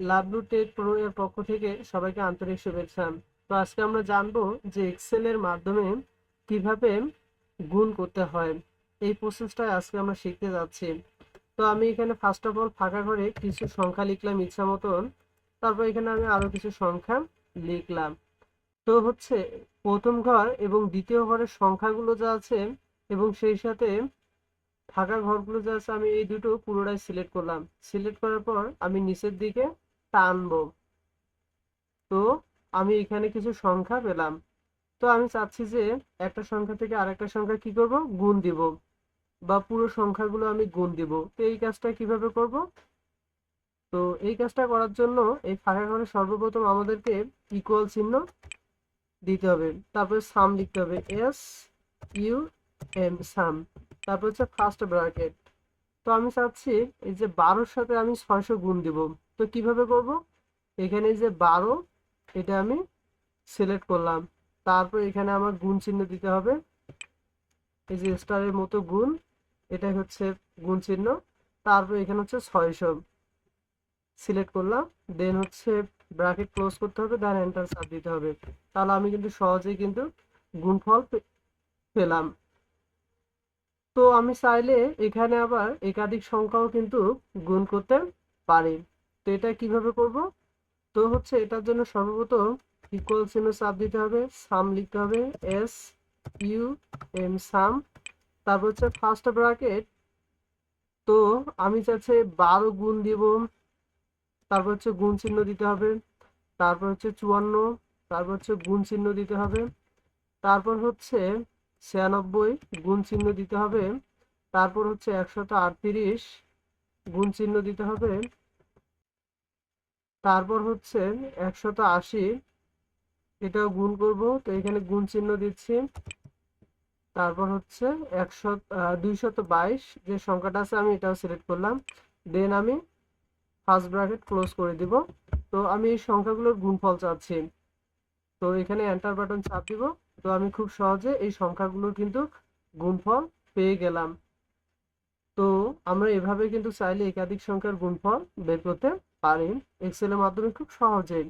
Lavlu take pro এর পক্ষ থেকে সবাইকে আন্তরিক শুভেচ্ছা। তো আজকে আমরা জানব যে এক্সেলের মাধ্যমে কীভাবে গুণ করতে হয়। এই প্রসেসটা আজকে আমরা শিখতে যাচ্ছি। তো আমি এখানে ফার্স্ট অফ অল ফাঁকা করে কিছু সংখ্যা লিখলাম ইচ্ছা মতন। তারপর এখানে আমি আরও কিছু সংখ্যা লিখলাম। তো হচ্ছে প্রথম ঘর এবং দ্বিতীয় ঘরের সংখ্যাগুলো যা আছে এবং সেই সাথে ফাঁকা ঘরগুলো যা আছে আমি এই দুটো পুরোটাই সিলেক্ট করলাম। সিলেক্ট করার পর আমি নিচের দিকে টানবো। তো আমি এখানে কিছু সংখ্যা পেলাম। তো আমি চাচ্ছি যে একটা সংখ্যা থেকে আরেকটা সংখ্যা কি করব? গুণ দিব। বা পুরো সংখ্যাগুলো আমি গুণ দিব। তো এই কাজটা কীভাবে করব? তো এই কাজটা করার জন্য এই ফাঁকা ঘরে সর্বপ্রথম আমাদেরকে ইকুয়াল চিহ্ন দিতে হবে। তারপরে সাম লিখতে হবে। এস ইউ এম সাম তারপর হচ্ছে ফার্স্ট ব্র্যাকেট তো আমি চাচ্ছি এই যে বারোর সাথে আমি ছয়শো গুণ দিব। তো কীভাবে করব? এখানে যে বারো, এটা আমি সিলেক্ট করলাম। তারপর এখানে আমার গুণ চিহ্ন দিতে হবে। এই যে স্টারের মতো গুণ এটা হচ্ছে গুণ চিহ্ন। তারপর এখানে হচ্ছে ছয়শো। সিলেক্ট করলাম। দেন হচ্ছে ব্র্যাকেট ক্লোজ করতে হবে দেন এন্টার চাপ দিতে হবে। তাহলে আমি কিন্তু সহজেই কিন্তু গুণফল পেলাম। তো আমি চাইলে এখানে আবার একাধিক সংখ্যাও কিন্তু গুণ করতে পারি। তো এটা কীভাবে করব? তো হচ্ছে এটার জন্য সর্বপ্রথম ইকুয়াল চিহ্ন চাপ দিতে হবে সাম লিখতে হবে এস ইউ এম সাম তারপর হচ্ছে ফার্স্ট ব্র্যাকেট তো আমি চাচ্ছি বারো গুণ দিব, তারপর হচ্ছে গুণ চিহ্ন দিতে হবে, তারপর হচ্ছে চুয়ান্ন, তারপর হচ্ছে গুণ চিহ্ন দিতে হবে, তারপর হচ্ছে ছিয়ানব্বই গুণ চিহ্ন দিতে হবে, তারপর হচ্ছে একশত আটত্রিশ গুণ চিহ্ন দিতে হবে তারপর হচ্ছে একশত আশি, এটাও গুণ করব, তো এখানে গুণ চিহ্ন দিচ্ছি। তারপর হচ্ছে একশো দুইশত বাইশ, যে সংখ্যাটা আছে আমি এটাও সিলেক্ট করলাম। দেন আমি ফার্স্ট ব্র্যাকেট ক্লোজ করে দিব। তো আমি এই সংখ্যাগুলোর গুণফল চাচ্ছি। তো এখানে এন্টার বাটন চাপ দিব। তো আমি খুব সহজে এই সংখ্যাগুলোর কিন্তু গুণফল পেয়ে গেলাম। তো আমরা এভাবে কিন্তু চাইলে একাধিক সংখ্যার গুণফল বের করতে পারি এক্সেলের মাধ্যমে খুব সহজেই।